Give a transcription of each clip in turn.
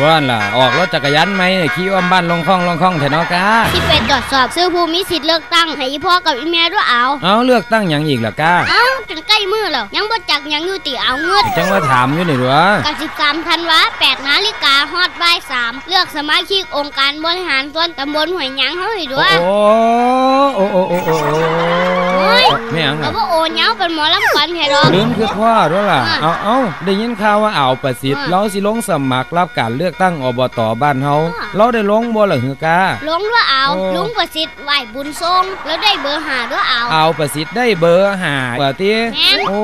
ว่านล่ะ ออกรถจักรยานไหมเนี่ยขี่อ้อมบ้านลงคลองลงคลองแถวนอกาที่ไปตรวจสอบซื้อผู้มีสิทธิ์เลือกตั้งให้อีพ่อกับอีแม่ด้วยเอา เอาเลือกตั้งหยังอีกล่ะกาเอ้าจนใกล้มือแล้วยังบ่จักหยังอยู่ติเอาเงินจังว่าถามอยู่นี่หรอกสิกรรมธันวา8นาฬิกาฮอดบ่าย3เลือกสมาชิกองค์การบริหารส่วนตำบลห้วยหยังเฮาให้ด้วยโอ้โอ้โอ้โอ้โอ้โอ้โอ้ย ไม่หยังก็น่ะบ่โอเหยาเป็นหมอลำขวัญให้ดอกลืมคือพ่อด้วยล่ะอ่าเอาเอาได้ยินข่าวว่าอ่าวประสิทธิ์อ่าเราสิลงสมัครรับการเลือกตั้งอบตบ้านเฮาอ่าเราได้ลงบ่ล่ะหือกาลงด้วยเอาโอ้ลุงประสิทธิ์ไหวบุญทรงแล้วได้เบอร์หาด้วยเอาเอาประสิทธิ์ได้เบอร์หาว่าติแม่นโอ้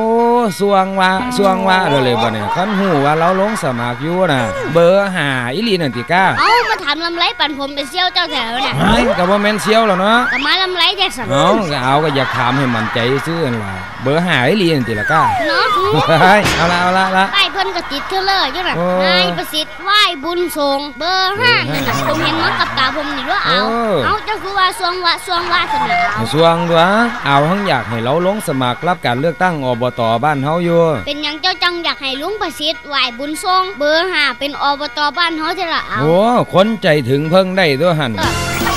สวงว่าสวงว่าเลยเลยบ่เนี่ยคันหูว่าเราลงสมัครอยู่น่ะ เบอร์หาอีหลีนั่นติกาเอามาถามลำไรปั่นผมเป็นเซี่ยวเจ้าแถวน่ะไอ้ก็บ่แม่นเชียวแล้วเนาะก็มาลำไรแจ็คสันเอาก็เอาก็อยากถามให้มันใจซื่อนั่นล่ะเบอร์หาอีหลีนั่นติล่ะกาเนาะเฮ้ยเอาละเอาละเอาละ ป้ายเพิ่นก็ติดเทเลอร์อยู่น่ะโอ้ นายประสิทธิ์ไหวบุญทรงเบอร์ห้านั่นน่ะผมเห็นมากับตาผมนี่ว่าเอาโอ้เอาเจ้าคือว่าสวงว่าสวงว่าสนะเอาสวงตัวเอาทั้งอยากให้เราลงสมัครรับการเลือกตั้งอบตบ้านเฮาอยู่เป็นหยังเจ้าจังอยากให้ลุงประสิทธิ์ไหวบุญทรงเบอร์ห้าเป็นอบตบ้านเฮาเท่าละเอาโอ้คนใจถึงเพิ่งได้ตัวหัน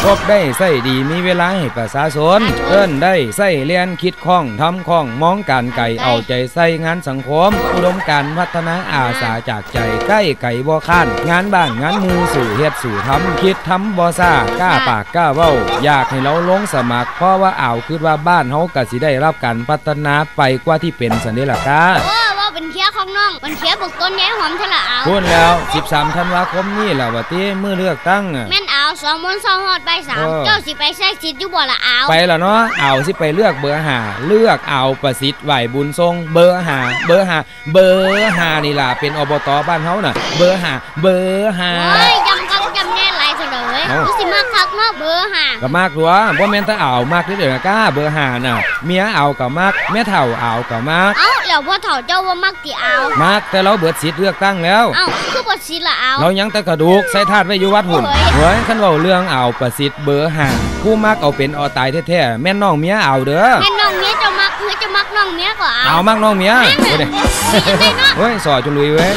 เออครบได้ใส่ดีมีเวลาให้ประชาชนประชาชนเอิ้นได้ใส่เรียนคิดคล่องทำคล่องมองการไก่ไก่เอาใจใส่งานสังคม อุดมการณ์พัฒนาอาสาจากใจใกล้ไก่บ่ข้านงานบ้านงานหมูสู่เฮ็ดสู่ทำคิดทำบ่ซ่ากล้าปากกล้าเว้า อยากให้เราลงสมัคร เพราะว่าอ่าวคือว่าบ้านเฮาก็สิได้รับการพัฒนาไปกว่าที่เป็นสันเดล่ะกาเออว่าเป็นเคี้ยของน้องเป็นเคี้ยบุกต้นแย้หอมเท่าละเอาพูดแล้ว 13ธันวาคมนี้ล่ะว่าติมื้อเลือกตั้งอะแม่นเอา สองมนต์สองฮอดใบสามเออ เจ้าสิไปใช้สิทธิ์อยู่บ่ละเอาไปแล้วเนาะเอาสิไปเลือกเบอร์หาเลือกเอาประสิทธิ์ไหวบุญทรงเบอร์หาเบอร์หาเบอร์หานี่ล่ะเป็นอบตบ้านเฮาน่ะ เบอร์หาเบอร์หาโอ้ยจำคักจำแน่หลายเสยเลยเอ้ารู้สิมาคักเนาะเบอร์ห้าก็มากตัวบ่แม่นแต่เอามากเด้อเด้อกล้าเบอร์หาน่ะ เมียเอาก็มากแม่เฒ่าเอาก็มาก เอ้าแล้วพ่อเฒ่าเจ้าว่ามักติเอามากแต่เราเบิดสิทธิ์เลือกตั้งแล้ว เอ้าคือบ่สิละเอาเรายังแต่กระดูกใส่ธาตุไว้อยู่วัดหุ่นโอ้ยเฮ้ยคันเว้าเรื่องเอาประสิทธิ์เบอร์หาผู้มักเอาเป็นเอาตายแท้ๆแม่นน้องเมียเอาเด้อแม่น้องเมียเจะมักเฮ้ยจะมักน้องเมียก็เอาเอามากน้องเมียโอ้ยเด้ได้เนาะเฮ้ยสอจนลุยเว้ย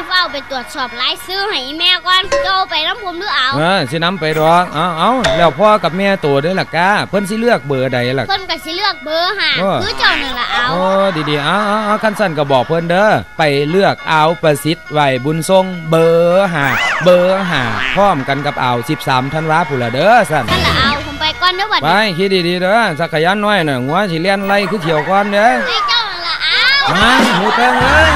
สิเฝ้าไปตรวจสอบรายชื่อให้อีแม่ก่อนเจ้าไปน้ำผมหรือเอาเออสิน้ำไปดอกเอาเอาแล้วพ่อกับแม่ตัวเด้อล่ะกาเพิ่นสิเลือกเบอร์ใดล่ะเพิ่นก็สิเลือกเบอร์ห้าโอ้คือเจ้านั่นละเอาโอ้ดีๆเอาเอาเอาคันสั้นก็บอกเพิ่นเด้อไปเลือกเอาประสิทธิ์ไหวบุญทรงเบอร์หาเบอร์หาพร้อมกันกับเอา13ธันวาพุ่นละเด้อสั่นนั่นละเอาผมไปก่อนเด้อบัดไปนี้คิดดีๆเด้อสักขยันน้อยน่ะหัวสิเลียนไล่คือเขียวก่อนเด้อให้เจ้านั่นละเอามาหมูแป้งเอ้ย